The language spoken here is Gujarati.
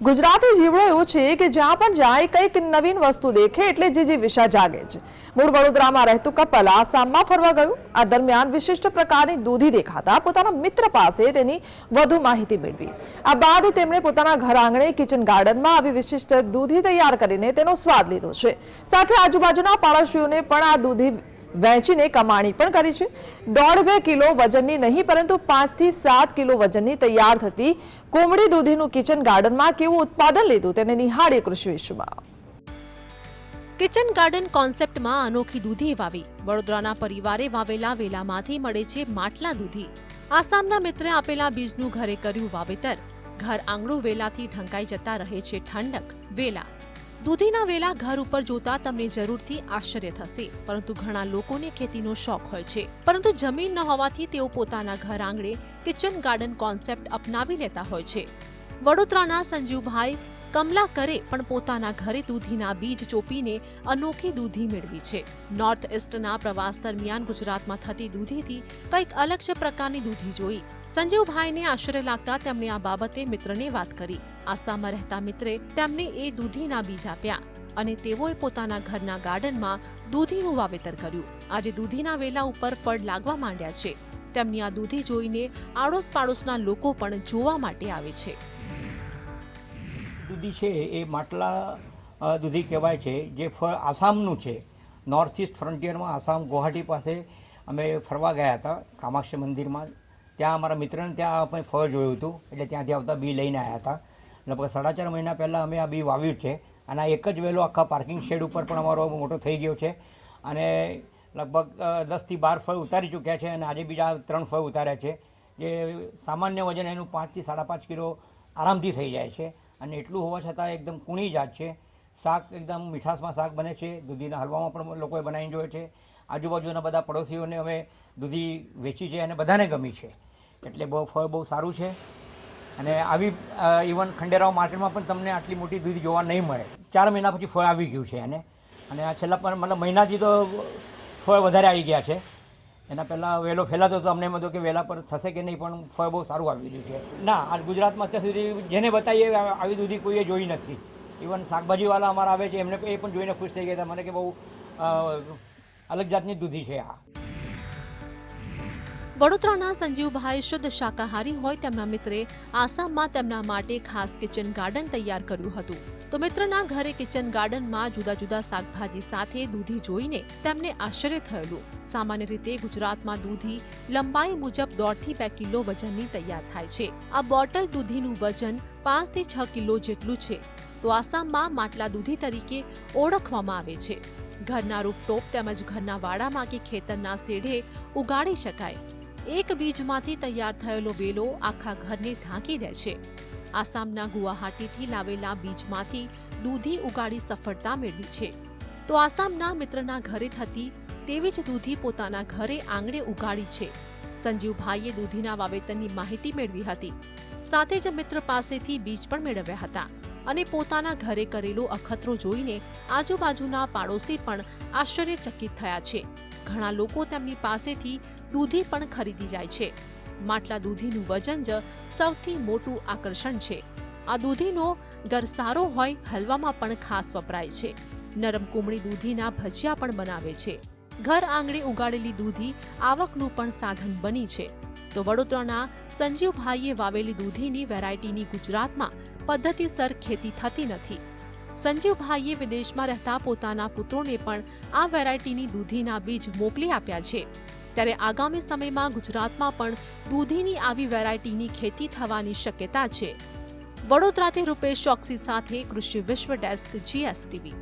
ગુજરાતી જીવડો એવો છે કે જ્યાં પણ જાય કંઈક નવીન વસ્તુ દેખે એટલે જે જે વિશા જાગે છે. મૂળ વડોદરામાં રહેતું કપલ આસામમાં ફરવા ગયું. આ દરમિયાન વિશિષ્ટ પ્રકારની દૂધી દેખાતા પોતાના મિત્ર પાસે તેની વધુ માહિતી મેળવી. આ બાદ તેમણે પોતાના ઘર આંગણે કિચન ગાર્ડનમાં આવી વિશિષ્ટ દૂધી તૈયાર કરીને તેનો સ્વાદ લીધો છે. સાથે આજુબાજુના પાડોશીઓને પણ આ દૂધી વહેંચીને કમાણી પણ કરી છે. દોઢ બે કિલો વજનની નહીં, પરંતુ પાંચથી સાત કિલો વજનની તૈયાર થતી કોમળી દૂધીનું કિચન ગાર્ડનમાં કેવું ઉત્પાદન લીધું તેને નિહાળીએ કૃષિ વિશ્વમાં. કિચન ગાર્ડન કોન્સેપ્ટમાં અનોખી દૂધી વાવી. વડોદરાના પરિવારે વાવેલા વેલામાંથી મળે છે માટલા દૂધી. આસામના મિત્રે આપેલા બીજનું ઘરે કર્યું વાવેતર. ઘર આંગણું વેલાથી ઢંકાઈ જતા રહે છે ઠંડક. વેલા દૂધીના વેલા ઘર ઉપર જોતા તમને જરૂરથી આશ્ચર્ય થશે. પરંતુ ઘણા લોકોને ખેતીનો શોખ હોય છે. પરંતુ જમીન ન હોવાથી તેઓ પોતાના ઘર આંગણે કિચન ગાર્ડન કોન્સેપ્ટ અપનાવી લેતા હોય છે. વડોદરાના સંજીવભાઈ કમલા કરે પણ પોતાના ઘરે દૂધીના બીજ ચોપીને અનોખી દૂધી મેળવી છે. નોર્થ ઇસ્ટના પ્રવાસ દરમિયાન ગુજરાતમાં થતી દૂધીથી કંઈક અલગ જ પ્રકારની દૂધી જોઈ. સંજીવભાઈને આશ્ચર્ય લાગતા તેમણે આ બાબતે મિત્રને વાત કરી. આસામમાં રહેતા મિત્રે તેમને એ દૂધીના બીજ આપ્યા અને તેઓએ પોતાના ઘરના ગાર્ડનમાં દૂધીનું વાવેતર કર્યું. આજે દૂધીના વેલા ઉપર ફળ લાગવા માંડ્યા છે. તેમની આ દૂધી જોઈને આડોશ પાડોશના લોકો પણ જોવા માટે આવે છે. દૂધી છે એ માટલા દૂધી કહેવાય છે, જે આસામનું છે. નોર્થ ઇસ્ટ ફ્રન્ટિયરમાં આસામ ગુવાહાટી પાસે અમે ફરવા ગયા હતા, કામાક્ષી મંદિરમાં. ત્યાં અમારા મિત્રને ત્યાં અમે ફળ જોયું હતું, એટલે ત્યાંથી આવતા બી લઈને આવ્યા હતા. લગભગ સાડા ચાર મહિના પહેલાં અમે આ બી વાવ્યું છે, અને આ એક જ વેલો આખા પાર્કિંગ શેડ ઉપર પણ અમારો મોટો થઈ ગયો છે. અને લગભગ દસથી બાર ફળ ઉતારી ચૂક્યા છે, અને આજે બીજા ત્રણ ફળ ઉતાર્યા છે, જે સામાન્ય વજન એનું પાંચથી સાડા પાંચ કિલો આરામથી થઈ જાય છે. અને એટલું હોવા છતાં એકદમ કૂણી જાત છે. શાક એકદમ મીઠાશમાં શાક બને છે. દૂધીના હલવામાં પણ લોકોએ બનાવીને જોયે છે. આજુબાજુના બધા પડોશીઓને અમે દૂધી વેચી છે અને બધાને ગમી છે. એટલે બહુ ફળ બહુ સારું છે. અને આવી ઇવન ખંડેરાવ માર્કેટમાં પણ તમને આટલી મોટી દૂધી જોવા નહીં મળે. ચાર મહિના પછી ફળ આવી ગયું છે એને. અને આ છેલ્લા પણ મતલબ મહિનાથી તો ફળ વધારે આવી ગયા છે. એના પહેલાં વહેલો ફેલાતો હતો અમને એમ હતું કે વહેલા પર થશે કે નહીં, પણ ફળ બહુ સારું આવી રહ્યું છે. ના, આ ગુજરાતમાં અત્યાર સુધી જેને બતાવીએ આવી દૂધી કોઈએ જોઈ નથી. ઇવન શાકભાજીવાળા અમારા આવે છે, એમને એ પણ જોઈને ખુશ થઈ ગયા હતા. મને કે બહુ અલગ જાતની દૂધી છે આ. વડોદરાના સંજીવભાઈ શુદ્ધ શાકાહારી હોય તેમના મિત્રે આસામમાં તેમના માટે ખાસ કિચન ગાર્ડન તૈયાર કર્યું હતું. તો મિત્રના ઘરે કિચન ગાર્ડનમાં જુદા જુદા શાકભાજી સાથે દૂધી જોઈને તેમને આશ્ચર્ય થયેલું. સામાન્ય રીતે ગુજરાતમાં દૂધી લંબાઈ મુજબ દોઢથી બે કિલો વજનની તૈયાર થાય છે. આ બોટલ દૂધીનું વજન પાંચથી છ કિલો જેટલું છે. તો આસામમાં માટલા દૂધી તરીકે ઓળખવામાં આવે છે. ઘરના રૂફટોપ તેમજ ઘરના વાડામાં કે ખેતરના શેઢે ઉગાડી શકાય. એક બીજમાંથી તૈયાર થયેલો વેલો આખા ઘરને ઢાંકી દે છે. આસામના ગુવાહાટીથી લાવેલા બીજમાંથી દૂધી ઉગાડી સફળતા મેળવી છે. તો આસામના મિત્રના ઘરે થતી તેવી જ દૂધી પોતાના ઘરે આંગણે ઉગાડી છે. સંજીવભાઈએ દૂધીના વાવેતરની માહિતી મેળવી હતી. સાથે જ મિત્ર પાસેથી બીજ પણ મેળવ્યા હતા અને પોતાના ઘરે કરેલો અખતરો જોઈને આજુબાજુના પાડોશી પણ આશ્ચર્યચકિત થયા છે. ઘણા લોકો તેમની પાસેથી દૂધી પણ ખરીદી જાય છે. માટલા દૂધીનું વજન જ સૌથી મોટું આકર્ષણ છે. આ દૂધીનો ઘર સારો હોય હલવામાં પણ ખાસ વપરાય છે. નરમ કુમળી દૂધીના ભજીયા પણ બનાવે છે. ઘર આંગણે ઉગાડેલી દૂધી આવકનું પણ સાધન બની છે. તો વડોદરાના સંજીવભાઈએ વાવેલી દૂધીની વેરાયટીની ગુજરાતમાં પદ્ધતિસર ખેતી થતી નથી. સંજીવભાઈએ વિદેશમાં રહેતા પોતાના પુત્રોને પણ આ વેરાયટીની દૂધીના બીજ મોકલી આપ્યા છે. ત્યારે આગામી સમયમાં ગુજરાતમાં પણ દૂધીની આવી વેરાયટીની ખેતી થવાની શક્યતા છે. વડોદરાથી રૂપેશ ચોકસી સાથે કૃષિ વિશ્વ ડેસ્ક, જીએસટીવી.